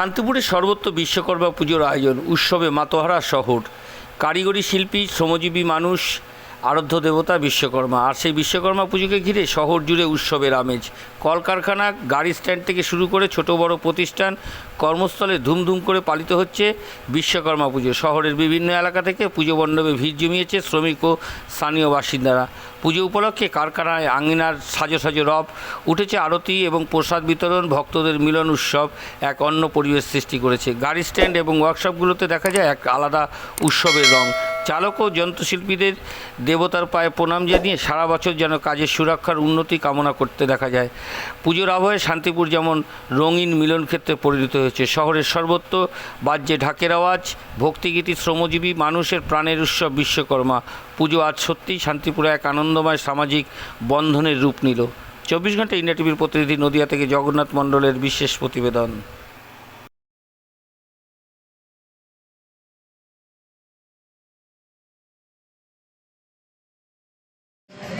শান্তিপুরে সর্বত্র বিশ্বকর্মা পুজোর আয়োজন উৎসবে মাতোহারা শহর। কারিগরি শিল্পী শ্রমজীবী মানুষ আরাধ্য দেবতা বিশ্বকর্মা। আর সেই বিশ্বকর্মা পুজোকে ঘিরে শহর জুড়ে উৎসবের আমেজ। কলকারখানা, গাড়ি স্ট্যান্ড থেকে শুরু করে ছোট বড় প্রতিষ্ঠান কর্মস্থলে ধুমধুম করে পালিত হচ্ছে বিশ্বকর্মা পুজো। শহরের বিভিন্ন এলাকা থেকে পুজো মণ্ডপে ভিড় জমিয়েছে শ্রমিক ও স্থানীয় বাসিন্দারা। পুজো উপলক্ষে কারখানায় আঙিনার সাজো সাজো রব, উঠেছে আরতি এবং প্রসাদ বিতরণ, ভক্তদের মিলন উৎসব এক অন্য পরিবেশ সৃষ্টি করেছে। গাড়ি স্ট্যান্ড এবং ওয়ার্কশপগুলোতে দেখা যায় এক আলাদা উৎসবের রং। চালক ও যন্ত্রশিল্পীদের দেবতার পায়ে প্রণাম জানিয়ে সারা বছর যেন কাজের সুরক্ষার উন্নতি কামনা করতে দেখা যায়। পুজোর আবহে শান্তিপুর যেমন রঙিন মিলন ক্ষেত্রে পরিণত হয়েছে। শহরের সর্বত্র বাজ্যে ঢাকের আওয়াজ। ভক্তিগীতি, শ্রমজীবী, মানুষের প্রাণের উৎসব বিশ্বকর্মা। পুজো আজ সত্যিই শান্তিপুরে এক আনন্দময় সামাজিক বন্ধনের রূপ নিল। চব্বিশ ঘণ্টা ইন্ডিয়া টিভির প্রতিনিধি নদিয়া থেকে জগন্নাথ মণ্ডলের বিশেষ প্রতিবেদন।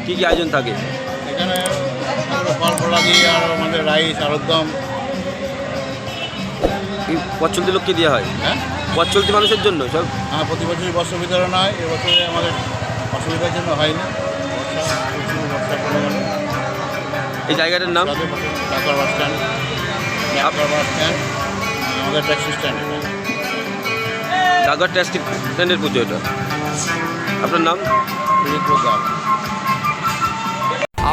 কি কি আয়োজন থাকে? এখানে ফল ফলাদি আর আমাদের রাইস আলুরদম এই পথ চলতি লোককে দেওয়া হয়? হ্যাঁ? পথ চলতি মানুষের জন্য সব? হ্যাঁ প্রতি বছরই বস্ত্র বিতরণ হয় এবছরে আমাদের অসুবিধার জন্য বর্ষা বর্ষা পড়ে গেল। এই জায়গাটার নাম? ডাকার বাস স্ট্যান্ড। ডাকার বাস স্ট্যান্ড আমাদের ট্যাক্সি স্ট্যান্ড। ডাকঘর ট্যাক্সি স্ট্যান্ডের পুজো এটা। আপনার নাম? দাস